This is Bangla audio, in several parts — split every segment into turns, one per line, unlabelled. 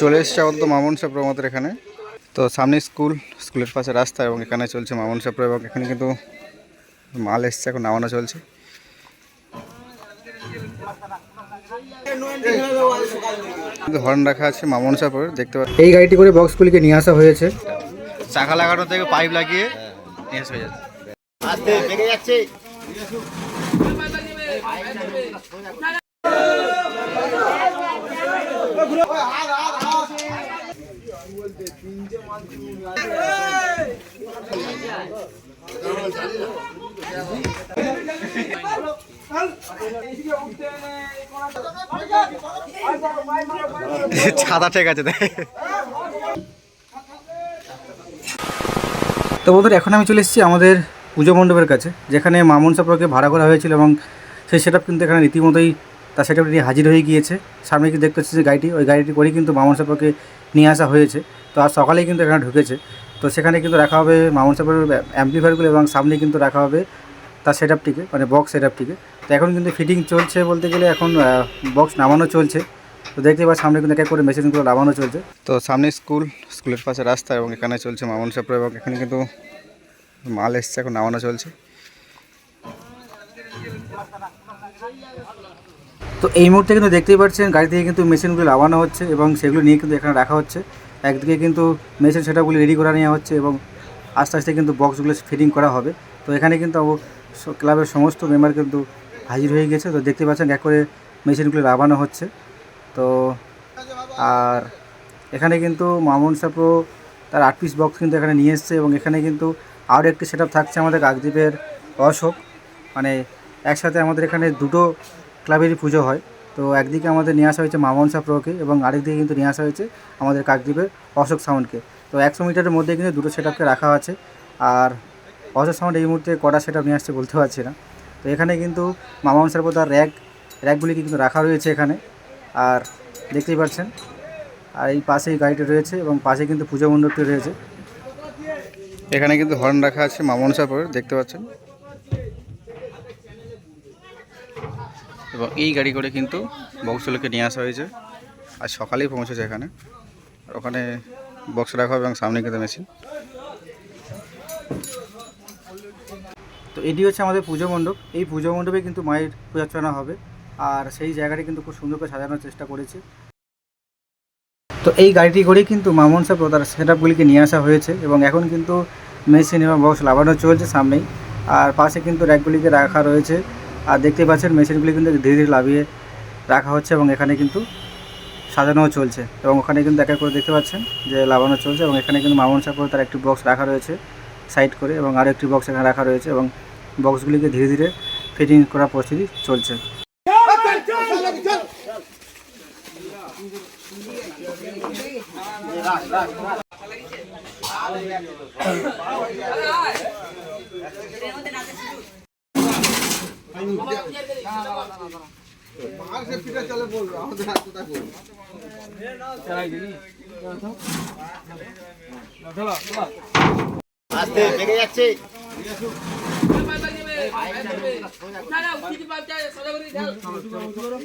চলে এসছে আমাদের মামুন সাপ্র আমাদের এখানে। তো সামনে স্কুল স্কুলের পাশে রাস্তা এবং এখানে চলছে মামুন সাপ্র এবং এখানে কিন্তু মাল এসছে এখন নামানো চলছে। কিন্তু হর্ন রাখা আছে মামুন সাপ্র দেখতে পাচ্ছি এই গাড়িটি করে বক্সগুলিকে নিয়ে আসা হয়েছে। চাকা লাগানো থেকে পাইপ লাগিয়ে নিয়ে আসা হয়ে যাচ্ছে।
বেগে
ঠিক আছে তো বন্ধুরা, এখন আমি চলে এসেছি আমাদের পুজো মণ্ডপের কাছে, যেখানে মামুন সাপ্রকে ভাড়া করা হয়েছিল এবং সেই সেট কিন্তু এখানে রীতিমতোই তার সেট নিয়ে হাজির হয়ে গিয়েছে। সামনে কি দেখতে পাচ্ছি যে গাড়িটি, ওই গাড়িটি করেই কিন্তু মামুন সাপ্রকে নিয়ে আসা হয়েছে। তো আজ সকালেই কিন্তু এখানে ঢুকেছে। তো সেখানে কিন্তু রাখা হবে মামুন সাপ্রের অ্যাম্পলিফায়ারগুলো এবং সামনে কিন্তু রাখা হবে তার সেট আপটিকে মানে বক্স সেট আপটিকে তো এখন কিন্তু ফিটিং চলছে বলতে গেলে, এখন বক্স নামানো চলছে। তো দেখতে পাচ্ছি সামনে কিন্তু এক করে মেশিনগুলো নামানো চলছে। তো সামনে স্কুল স্কুলের পাশে রাস্তা এবং এখানে চলছে মামুন সাপ্র এবং এখানে কিন্তু মাল এসছে, এখন নামানো চলছে। তো এই মুহূর্তে কিন্তু দেখতেই পাচ্ছেন, গাড়ি থেকে কিন্তু মেশিনগুলো লাগানো হচ্ছে এবং সেগুলো নিয়ে কিন্তু এখানে রাখা হচ্ছে। একদিকে কিন্তু মেশিন সেটাগুলি রেডি করা নেওয়া হচ্ছে এবং আস্তে আস্তে কিন্তু বক্সগুলো ফিটিং করা হবে। তো এখানে কিন্তু ক্লাবের সমস্ত মেম্বার কিন্তু হাজির হয়ে গেছে। তো দেখতে পাচ্ছেন, এক করে মেশিনগুলো লাগানো হচ্ছে। তো আর এখানে কিন্তু মামুন সাপ্রো তার আট পিস বক্স কিন্তু এখানে নিয়ে এসছে এবং এখানে কিন্তু আরও একটি সেট থাকছে আমাদের কাকদ্বীপের অশোক। মানে একসাথে আমাদের এখানে দুটো ক্লাবেরই পুজো হয়। তো একদিকে আমাদের নিয়ে আসা হয়েছে মামন সাপ্রোকে এবং আরেকদিকে কিন্তু নিয়ে আসা হয়েছে আমাদের কাকদ্বীপের অশোক সাউন্ডকে তো একশো মিটারের মধ্যে কিন্তু দুটো সেট রাখা আছে। আর অশোক সাউন্ড এই মুহূর্তে কটা সেট নিয়ে আসছে বলতে পারছি না। তো এখানে কিন্তু মামন সাপ্রো তার র্যাক র্যাকগুলি কিন্তু রাখা রয়েছে এখানে। আর দেখতেই পাচ্ছেন, আর এই পাশেই গাড়িটি রয়েছে এবং পাশে কিন্তু পুজো মণ্ডপটি রয়েছে। এখানে কিন্তু হর্ন রাখা আছে মামন সাপর দেখতে পাচ্ছেন। এবং এই গাড়ি করে কিন্তু বক্সগুলোকে নিয়ে আসা হয়েছে। আর সকালেই পৌঁছেছে এখানে। আর ওখানে বক্স রাখা হবে এবং সামনে কিন্তু মেশিন। তো এটি হচ্ছে আমাদের পুজো মণ্ডপ। এই পুজো মণ্ডপে কিন্তু মায়ের পূজার্চনা হবে। আর সেই জায়গাটি কিন্তু খুব সুন্দর করে সাজানোর চেষ্টা করেছে। তো এই গাড়িটি করেই কিন্তু মামন সাহেব তার সেট আপগুলিকে নিয়ে আসা হয়েছে এবং এখন কিন্তু মেশিন এবং বক্স লাগানো চলছে সামনেই। আর পাশে কিন্তু র্যাকগুলিকে রাখা রয়েছে। আর দেখতে পাচ্ছেন, মেশিনগুলি কিন্তু ধীরে ধীরে লাভিয়ে রাখা হচ্ছে এবং এখানে কিন্তু সাজানোও চলছে। এবং ওখানে কিন্তু এক করে দেখতে পাচ্ছেন যে লাগানো চলছে এবং এখানে কিন্তু মামন সাহেব তার একটি বক্স রাখা রয়েছে সাইড করে এবং আরও একটি বক্স এখানে রাখা রয়েছে এবং বক্সগুলিকে ধীরে ধীরে ফিটিং করার প্রস্তুতি চলছে।
আস্তে বেগে যাচ্ছে
ধর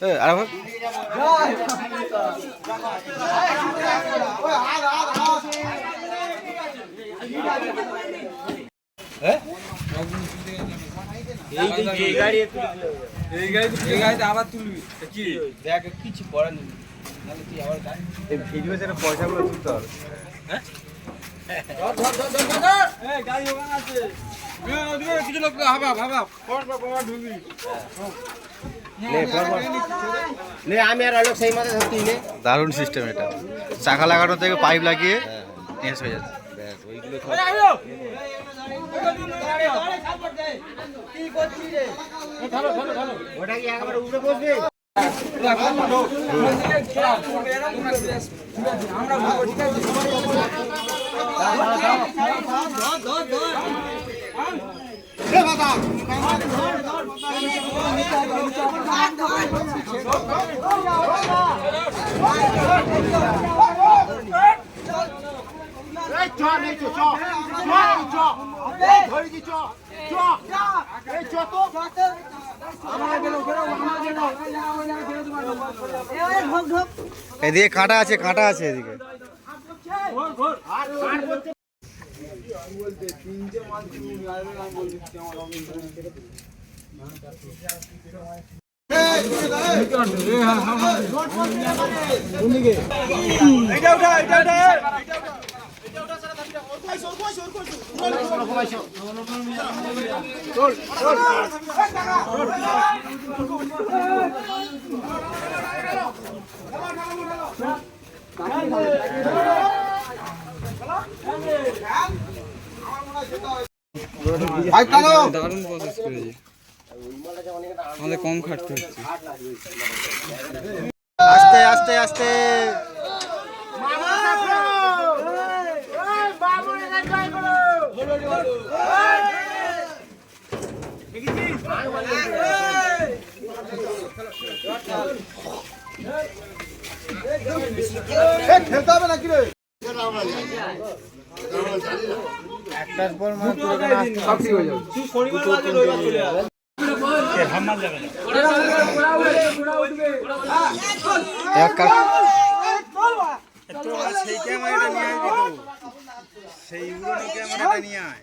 এ, আরেকবার হোক
এই গাড়িতে আবার তুলবি। তা কি? দেখ কিছু করার নেই।
এই ভিডিও যেন পয়সাগুলো তুলতে হবে।
গাড়ি ওখানে কিছু লোক পর পর ঢুকবি।
নে আমি আর সেই মাথায় ধরতেই নে।
দারুণ সিস্টেম এটা। চাকা লাগানো থেকে পাইপ লাগিয়ে নিয়ে হয়ে যাচ্ছে।
ব্যাস
এদিকে কাঁটা আছে কাঁটা আছে এদিকে।
দারুণ প্রসেস করেছি আমাদের কম খাটতে হচ্ছে।
আস্তে আস্তে আস্তে। একটার এক কাজ
সেই ক্যামেরাটা নিয়ে আসবি তো সেই উড়নো ক্যামেরাটা নিয়ে আয়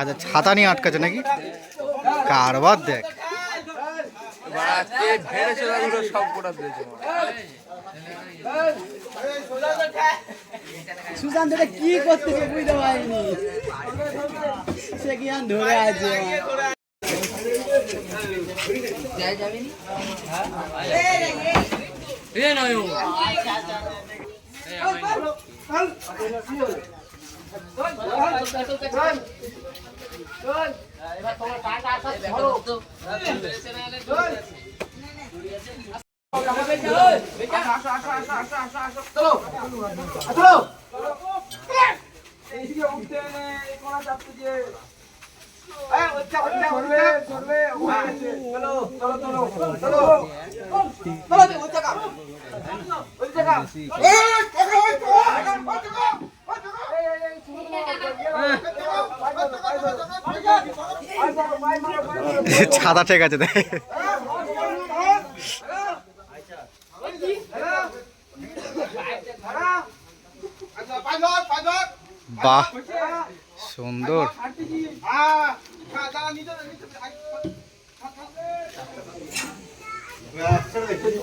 আচ্ছা ছাতা নিয়ে আটকাছে নাকি? কারবার দেখ।
কি করতেছে বুঝতে পারিনি। সে কি ধরে আছে? જાય જાવે ની રે નયો ચલો ચલો ઉઠતે કોણ આપતું છે
ছাতা ঠিক আছে দেখ। বাহ সুন্দর।
你这，你这，哎，他他，哎，这里这里。